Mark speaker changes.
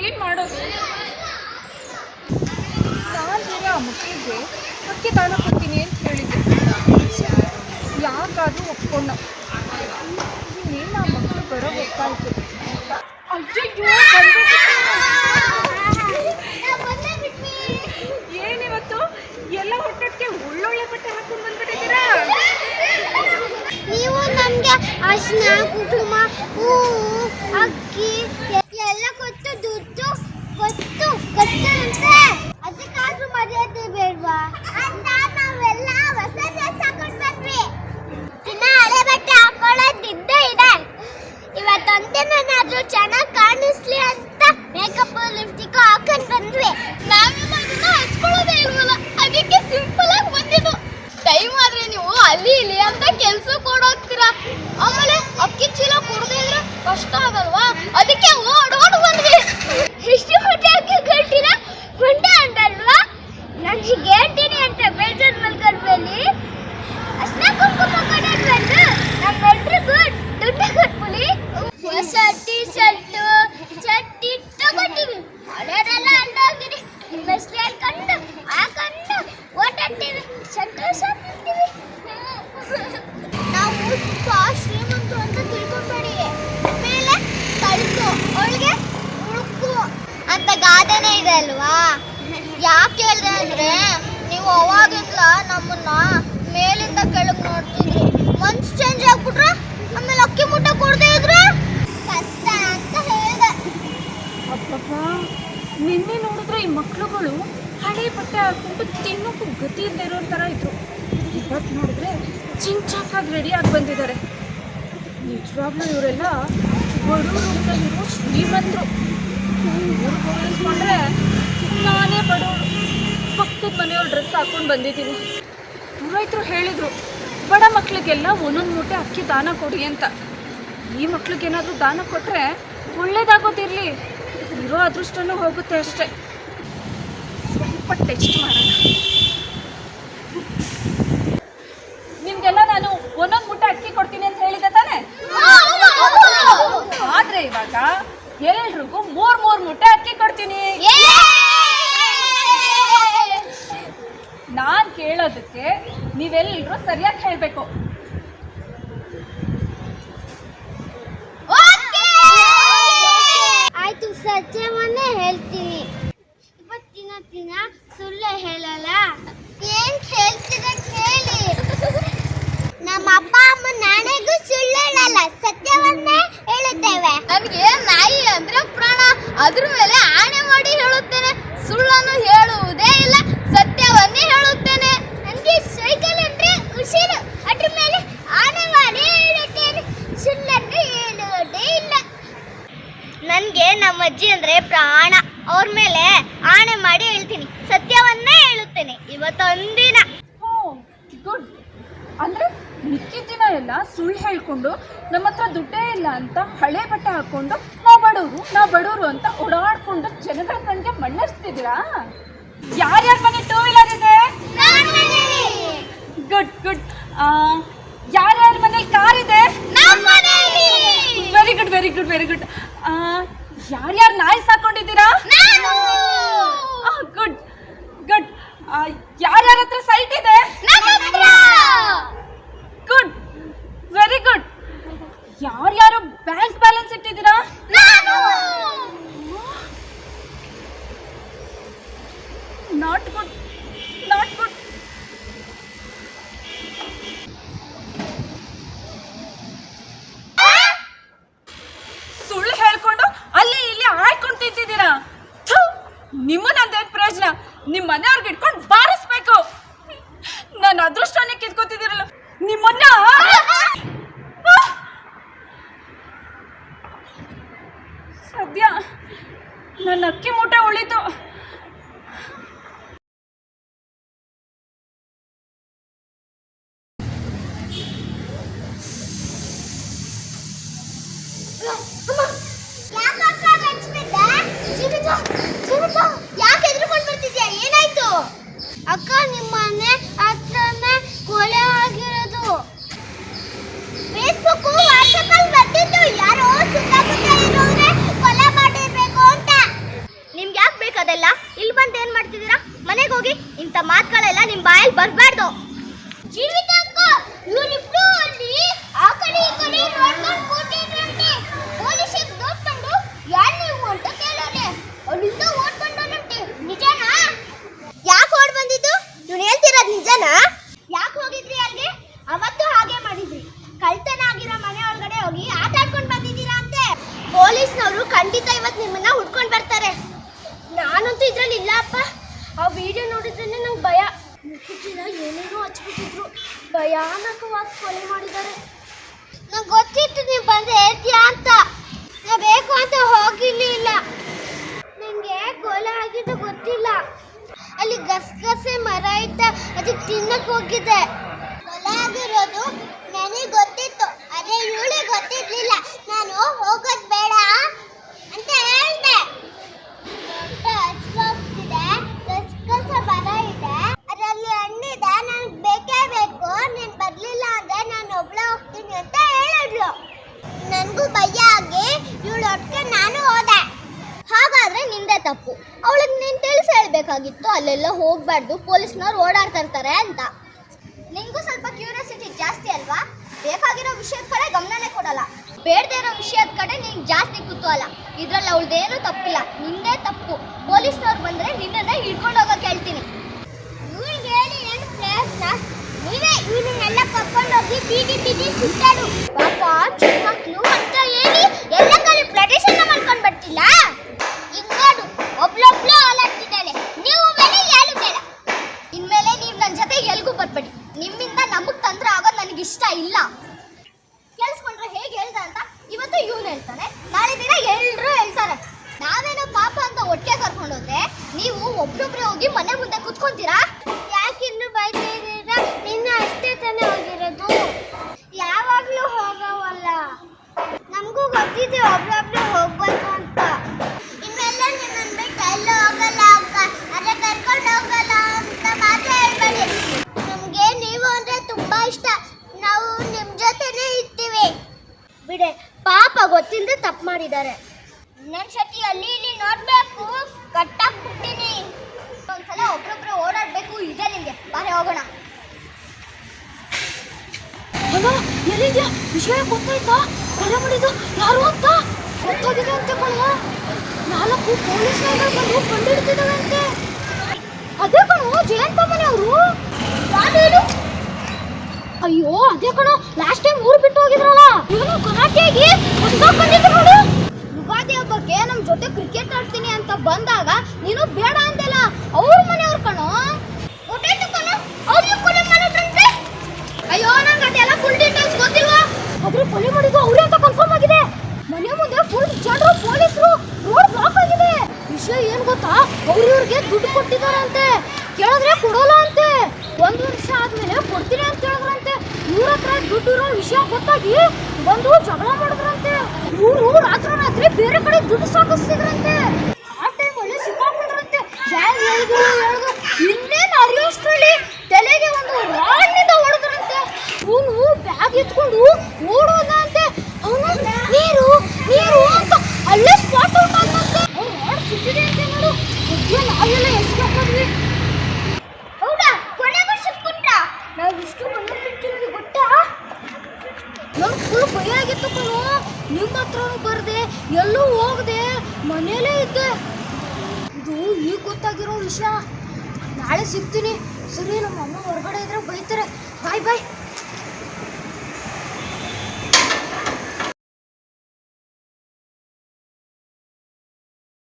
Speaker 1: ಏನು ಮಾಡೋದು? ನಾನು ಆ ಮಕ್ಕಳಿಗೆ ಅಕ್ಕಿ ತಾನು ಕೊಡ್ತೀನಿ ಅಂತ ಹೇಳಿದ್ದೆ. ಯಾಕಾದರೂ ಒಪ್ಕೊಂಡ. ಇನ್ನೇನು ಆ ಮಕ್ಕಳು ಬರೋ ಗೊತ್ತಾಯ್ತು. ಏನಿವತ್ತು? ಎಲ್ಲ ಹೊಟ್ಟಕ್ಕೆ ಒಳ್ಳೊಳ್ಳೆ ಬಟ್ಟೆ ಹಾಕೊಂಡು ಬಂದ್ಬಿಟ್ಟಿದ್ದೀರಾ?
Speaker 2: ನೀವು ನಮಗೆ ಅರ್ಶಿನ ಕುಟುಂಬ ಹೂವು, ಅಕ್ಕಿ ಅಲ್ವಾ ಯಾಕೆ ಹೇಳಿದೆ ಅಂದ್ರೆ ನೀವು ಅವಾಗಿಂದ ನಮ್ಮನ್ನ ಮೇಲಿಂದ ಕೆಳಗ್ ನೋಡ್ತಿದ್ರಿ. ಮನ್ಸ್ ಚೇಂಜ್ ಆಗ್ಬಿಟ್ರೆ ಆಮೇಲೆ ಅಕ್ಕಿ ಮುಟ್ಟ ಕೊಡದೆ ಇದ್ರೆ? ಕಷ್ಟ ಅಂತ ಹೇಳಿದೆ.
Speaker 1: ಅಪ್ಪಪ್ಪ ನಿನ್ನೆ ನೋಡಿದ್ರೆ ಈ ಮಕ್ಳುಗಳು ಹಳೆ ಬಟ್ಟೆ ಹಾಕೊಂಡು ತಿನ್ನೋಕ್ಕೂ ಗತಿ ಇಲ್ಲದೆ ಇರೋ ಥರ ಇದ್ರು. ಇವತ್ತು ನೋಡಿದ್ರೆ ಚಿಂಚಾಕಾಗಿ ರೆಡಿಯಾಗಿ ಬಂದಿದ್ದಾರೆ. ನಿಜವಾಗ್ಲೂ ಇವರೆಲ್ಲ ಬಡವರಲ್ಲಿರೋ ಶ್ರೀಮಂತರು. ಇವ್ರು ಹೋಲಿಸ್ಕೊಂಡ್ರೆ ನಾನೇ ಬಡವಳು ಪಕ್ಕದ ಮನೆಯವ್ರ ಡ್ರೆಸ್ ಹಾಕೊಂಡು ಬಂದಿದ್ದೀನಿ ಪುರೋಹಿತರು ಹೇಳಿದರು, ಬಡ ಮಕ್ಕಳಿಗೆಲ್ಲ ಒಂದೊಂದು ಮೂಟೆ ಅಕ್ಕಿ ದಾನ ಕೊಡಿ ಅಂತ. ಈ ಮಕ್ಳಿಗೇನಾದರೂ ದಾನ ಕೊಟ್ಟರೆ ಒಳ್ಳೇದಾಗೋದಿರಲಿ, ಇರೋ ಅದೃಷ್ಟನೂ ಹೋಗುತ್ತೆ ಅಷ್ಟೇ. ಸ್ವಲ್ಪ ಟೆಸ್ಟ್ ಮಾಡೋಣ. ನಿಮಗೆಲ್ಲ ನಾನು ಒಂದೊಂದು ಮೂಟೆ ಅಕ್ಕಿ ಕೊಡ್ತೀನಿ ಅಂತ ಹೇಳಿದೆ ತಾನೆ? ಆದ್ರೆ ಇವಾಗ ಎಲ್ರಿಗೂ ಮೂರ್ ಮೂರ್ ಮುಟ್ಟೆ ಅಕ್ಕಿ ಕೊಡ್ತೀನಿ. ನಾನ್ ಕೇಳೋದಕ್ಕೆ ನೀವೆಲ್ಲರೂ ಸರಿಯಾಗಿ ಹೇಳ್ಬೇಕು.
Speaker 2: ಇವತ್ತೊಂದಿನ.
Speaker 1: ಹೋ, ಗುಡ್. ಅಂದ್ರೆ ಮಿಕ್ಕಿದ ದಿನ ಎಲ್ಲ ಸುಳ್ಳು ಹೇಳ್ಕೊಂಡು ನಮ್ಮ ಹತ್ರ ದುಡ್ಡೇ ಇಲ್ಲ ಅಂತ ಹಳೆ ಬಟ್ಟೆ ಹಾಕೊಂಡು ನಾವು ಬಡವರು ನಾವು ಬಡವರು ಅಂತ ಓಡಾಡ್ಕೊಂಡು ಜನಗಳ ಕಣ್ಗೆ ಮಣ್ಣರಿಸ್ತಿದ್ದೀರಾ? ಯಾರ್ಯಾರ ಮನೆ ಟೂ ವೀಲರ್ ಇದೆ ಗುಡ್ ಗುಡ್ ಯಾರ್ಯಾರ ಮನೇಲಿ ಕಾರ್ ಇದೆ very good very good very good ಯಾರ್ಯಾರು ನಾಯಿ ಸಾಕೊಂಡಿದ್ದೀರಾ ಗುಡ್ ಗುಡ್ ಯಾರ್ಯಾರ ಹತ್ರ ಸೈಟ್ ಇದೆ ಗುಡ್ ವೆರಿ ಗುಡ್ ಯಾರ್ಯಾರು ಬ್ಯಾಂಕ್ ಬ್ಯಾಲೆನ್ಸ್ ಇಟ್ಟಿದ್ದೀರಾ ನಾಟ್ ಗುಡ್ ನಾಟ್ ಗುಡ್ ಸುಳ್ಳು ಹೇಳ್ಕೊಂಡು ಅಲ್ಲಿ ಇಲ್ಲಿ ಆಯ್ಕೊಂಡು ತಿಂತಿದ್ದೀರಾ ಥು, ನಿಮ್ಮನ್ನಂದೇನು ಪ್ರಯೋಜನ ನಿಮ್ಮ ಮನೆಯವ್ರಿಗೆ ಇಟ್ಕೊಂಡು ಬಾರಿಸ್ಬೇಕು. ನನ್ನ ಅದೃಷ್ಟನೇ ಕಿತ್ಕೋತಿದ್ದೀರಲ್ಲ. ನಿಮ್ಮನ್ನ ಸದ್ಯ ನನ್ನ ಅಕ್ಕಿ ಮೂಟೆ ಉಳಿತು.
Speaker 2: ಇಂಥ ಮಾತುಗಳೆಲ್ಲ ನಿಮ್ಮ ಬಾಯಲ್ಲಿ ಬರಬಾರ್ದು. ಜೀವಿತಾಕ್ಕ ಇವರಿಬ್ರು ಅಲ್ಲಿ ಆ ಕಡೆ ಈ ಕಡೆ ನೋಡ್ಕೊಂಡು ಕೂತಿದ್ರಂತೆ ಪೊಲೀಸಿಗೆ ನೋಡ್ಕೊಂಡು, ಯಾರು ನೀವು ಅಂತ ಕೇಳೋರೆ. ಅವಳಿಂದ ಓಡ್ಕೊಂಡೋನಂತೆ ನಿಜನಾ? ಯಾಕೆ ಓಡ್ ಬಂದಿದ್ದು? ನೀವು ಹೇಳ್ತಿರೋದು ನಿಜನಾ? ಯಾಕೆ ಹೋಗಿದ್ರಿ ಅಲ್ಲಿ ಅವತ್ತು ಹಾಗೆ ಮಾಡಿದ್ರಿ. ಕಳ್ತನ ಆಗಿರೋ ಮನೆ ಒಳಗಡೆ ಹೋಗಿ ಆಟಾಡ್ಕೊಂಡು ಬಂದಿದ್ದೀರಾ ಅಂತೆ. ಪೊಲೀಸ್ನವರು ಖಂಡಿತ ಇವತ್ತು ನಿಮ್ಮನ್ನ ಹುಡ್ಕೊಂಡು ಬರ್ತಾರೆ. ನಾನಂತೂ ಇದ್ರಲ್ಲಿ ಇಲ್ಲ ಅಪ್ಪ ಆ ವಿಡಿಯೋ ನೋಡಿದ್ರೇ ನಂಗೆ ಭಯ. ಮುಖಿಜಿನ ಏನೇನೋ ಹಚ್ಬಿಟ್ಟಿದ್ರು. ಭಯಾನಕವಾಗಿ ಕೊಲೆ ಮಾಡಿದ್ದಾರೆ. ನಂಗೆ ಗೊತ್ತಿತ್ತು ನೀವು ಬಂದು ಹೇಳ್ತೀಯಾ ಅಂತ. ನಾ ಬೇಕು ಅಂತ ಹೋಗಿರ್ಲಿಲ್ಲ ನನಗೆ ಕೊಲೆ ಆಗಿದ್ದು ಗೊತ್ತಿಲ್ಲ. ಅಲ್ಲಿ ಗಸಗಸೆ ಮರ ಇತ್ತ ಅದಕ್ಕೆ ತಿನ್ನಕ್ಕೆ ಹೋಗಿದ್ದೆ ಕೊಲೆ ಆಗಿರೋದು ನನಗೆ ಗೊತ್ತಿತ್ತು ಅದೇ ಇವಳಿಗೆ ಗೊತ್ತಿರ್ಲಿಲ್ಲ ನಾನು ಹೋಗೋದು ಬೇಡ ಅಂತ ಹೇಳ್ದೆ ದೊಡ್ಡ ಹಸ್ವಾಗ್ತಿದೆ ಗಸಗಸೆ ಮರ ಇದೆ ಅದರಲ್ಲಿ ಹಣ್ಣಿದೆ ನನಗೆ ಬೇಕೇ ಬೇಕು ನೀನು ಬರಲಿಲ್ಲ ಅಂದ್ರೆ ನಾನು ಒಬ್ಳೆ ಹೋಗ್ತೀನಿ ಅಂತ ಹೇಳಿದ್ಲು ನನಗೂ ಭಯ ಆಗಿ ಇವಳು ಒಟ್ಟಿಗೆ ನಾನು ಹೋದೆ ಹಾಗಾದ್ರೆ ನಿಂದೆ ತಪ್ಪು. ಅವಳಿಗೆ ನೀನು ತಿಳಿಸಿ ಹೇಳಬೇಕಾಗಿತ್ತು, ಅಲ್ಲೆಲ್ಲ ಹೋಗಬಾರ್ದು, ಪೊಲೀಸ್ನವ್ರು ಓಡಾಡ್ತಾ ಇರ್ತಾರೆ ಅಂತ. ನಿಂಗೂ ಸ್ವಲ್ಪ ಕ್ಯೂರಿಯಾಸಿಟಿ ಜಾಸ್ತಿ ಅಲ್ವಾ? ಬೇಕಾಗಿರೋ ವಿಷಯದ ಕಡೆ ಗಮನನೇ ಕೊಡಲ್ಲ. ಬೇಡದೇ ಇರೋ ವಿಷಯದ ಕಡೆ ನೀನು ಜಾಸ್ತಿ ಕುತೂಹಲ. ಇದರಲ್ಲಿ ಅವಳದೇನೂ ತಪ್ಪಿಲ್ಲ, ನಿಂದೇ ತಪ್ಪು. ಪೊಲೀಸ್ನವ್ರು ಬಂದರೆ ನಿನ್ನನ್ನ ಹಿಡ್ಕೊಂಡು ಹೋಗೋಕೆ ಹೇಳ್ತೀನಿ ಇವ್ಳಿಗೆ ಹೇಳಿ ಏನು ಪ್ರಯತ್ನ ನೀವೇ ಇವನ್ನೆಲ್ಲ ಕರ್ಕೊಂಡು ಹೋಗಿ ಬೀದಿ ಬೀದಿ ಸುತ್ತಾಡು ಪಾಪ ಚಿಕ್ಕ ಮಕ್ಕಳು ಅಂತ ಹೇಳಿ ಎಲ್ಲ ಕಡೆ ಪ್ರದೇಶನ ಮಾಡ್ಕೊಂಡು ಬರ್ತಿಲ್ಲ ಈಗ ನೋಡು ಒಬ್ಳೊಬ್ಳು ಓಲಾಡ್ತಿದ್ದಾಳೆ ನೀವು ಮೇಲೆ ಯಾರು ಬೇಡ ಇನ್ಮೇಲೆ ನೀವು ನನ್ನ ಜೊತೆ ಎಲ್ಗೂ ಬರ್ಬೇಡಿ ನಿಮ್ಮಿಂದ ನಮಗ್ ತೊಂದರೆ ಆಗೋದು ನನಗೆ ಇಷ್ಟ ಇಲ್ಲ. ಕೇಳಿಸ್ಕೊಂಡ್ರೆ ಹೇಗೆ ಹೇಳ್ದ ಅಂತ ಇವತ್ತು ಇವನು ಹೇಳ್ತಾನೆ. ನಾಳೆ ದಿನ ಎಲ್ಲರೂ ಹೇಳ್ತಾರೆ, ನಾವೇನೋ ಪಾಪ ಅಂತ ಒಟ್ಟಿಗೆ ಕರ್ಕೊಂಡು ಹೋದ್ರೆ ನೀವು ಒಬ್ರೊಬ್ರೆ ಹೋಗಿ ಮನೆ ಮುಂದೆ ಕುತ್ಕೊಂತೀರಾ? ಯಾಕೆ ಇನ್ನು ಬೈತಾ ಇದ್ದೀರಾ? ನಿನ್ನ ಅಷ್ಟೇ ತಾನೇ ಹೋಗಿರೋದು. ತಪ್ಪು ಮಾಡಿದ್ದಾರೆ. ಇನ್ನೊಂದ್ ಸತಿ ಅಲ್ಲಿ ಇಲ್ಲಿ ನೋಡ್ಬೇಕು. ಕಟ್ಟಾಕ್ಬಿಡ್ತೀನಿ ಒಂದ್ಸಲ ಒಬ್ರೊಬ್ರು ಓಡಾಡ್ಬೇಕು. ಇದೆ ನಿಂಗೆ ಬಾರೆ ಹೋಗೋಣ.
Speaker 3: ಅಲ್ಲ ಎಲ್ಲಿದ್ಯಾ? ವಿಷಯ ಗೊತ್ತಾಯ್ತಾ? ಕೊಲೆ ಮಾಡಿದ್ದು ಯಾರು ಅಂತ? ಗೊತ್ತಾಗಿದೆ ಅಂತ ಕಣ. ನಾಲ್ಕು ಪೊಲೀಸ್ ಬಂದು ಕಂಡಿಡ್ತಿದ್ದಾವೆ ಅಂತೆ ಅದೇ ಕಣೋ ಜಯಂತ ಮನೆ ಅವರು ಅಯ್ಯೋ, ಅದೇ ಕಣ ಲಾಸ್ಟ್ ಟೈಮ್ ಊರು ಬಿಟ್ಟು ಹೋಗಿದ್ರಲ್ಲ? ಇವನು ಕರಾಟೆಗೆ ನೋಡು ಯುಗಾದಿ ಹಬ್ಬಕ್ಕೆ ನಮ್ ಜೊತೆ ಕ್ರಿಕೆಟ್ ಆಡ್ತೀನಿ ಅಂತ ಬಂದಾಗ ನೀನು ಬೇಡ ಅಂತೆಲ್ಲ ಅವ್ರ ಮನೆಯವ್ರ ಕಣೋ. ಅಯ್ಯೋ, ನಂಗೆ ಅದೆಲ್ಲ ಫುಲ್ ಡೀಟೇಲ್ಸ್ ಗೊತ್ತಿಲ್ವಾ? ಆದ್ರೆ ಕೊಲೆ ಮಾಡಿದ್ದು ಅವ್ರೇ ಅಂತ ಕನ್ಫರ್ಮ್ ಆಗಿದೆ. ಮನೆ ಮುಂದೆ ಫುಲ್ ಜನರು, ಪೊಲೀಸರು ರೋಡ್ ಬ್ಲಾಕ್ ಆಗಿದೆ. ವಿಷಯ ಏನ್ ಗೊತ್ತಾ? ಅವ್ರು ಇವ್ರಿಗೆ ದುಡ್ಡು ಕೊಟ್ಟಿದಾರಂತೆ ಕೇಳಿದ್ರೆ ಕೊಡೋಲ್ಲ ಅಂತೆ ಒಂದ್ ವರ್ಷ ಆದ್ಮೇಲೆ ಕೊಡ್ತೀನಿ ಅಂತ ಹೇಳಿದ್ರಂತೆ ಇವ್ರ ಇರೋ ವಿಷಯ ಗೊತ್ತಾಗಿ ಬಂದು ಜಗಳ ಮಾಡಿದ್ರಂತೆ. ಇವರು ರಾತ್ರಿ ರಾತ್ರಿ ಬೇರೆ ಕಡೆ ದುಡ್ಡು ಸಾಗಿಸ್ತಿದ್ರಂತೆ ಆ ಟೈಮಲ್ಲಿ ಸಿಕ್ಕಾಕೊಂಡ್ರಂತೆ ಯಾರು ಹೇಳಿದ್ರು ಹೇಳಿದ್ರು ಇನ್ನೇನು ಅರಿಯೋಷ್ಟರಲ್ಲಿ ತಲೆಗೆ ಒಂದು ರಾಡ್ನಿಂದ ಹೊಡೆದ್ರಂತೆ. ಅವನು ಬ್ಯಾಗ್ ಎತ್ಕೊಂಡು ಓಡೋದ ಅಂತೆ ಅವನು, ನೀರು ನೀರು ಅಂತ ಅಲ್ಲೇ ಸ್ಪಾಟ್ ಔಟ್ ಆದಂತೆ ಅವ್ರು ರಾಡ್ ಸಿಕ್ಕಿದೆ ಅಂತ ನೋಡು. ನಾವೆಲ್ಲ ಎಸ್ಕೇಪ್ ಆದ್ವಿ
Speaker 2: ಹೌದಾ ಕೊನೆಗೂ ಸಿಕ್ಬಿಟ್ಟ
Speaker 3: ನಾವು ಇಷ್ಟು ಮನೆ ಬಿಟ್ಟಿದ್ವಿ ಗೊತ್ತಾ ನಂಗೆ ಫುಲ್ ಭಯ ಆಗಿತ್ತು ಕಣೋ ನಿಮ್ಮ ಹತ್ರನೂ ಬರದೆ, ಎಲ್ಲೂ ಹೋಗದೆ, ಮನೇಲೇ ಇದ್ದೆ. ಇದು ಈಗ ಗೊತ್ತಾಗಿರೋ ವಿಷಯ. ನಾಳೆ ಸಿಗ್ತೀನಿ. ಸರಿ, ನಮ್ಮ ಅಮ್ಮ ಹೊರಗಡೆ ಇದ್ರೆ ಬೈತಾರೆ. ಬಾಯ್ ಬಾಯ್.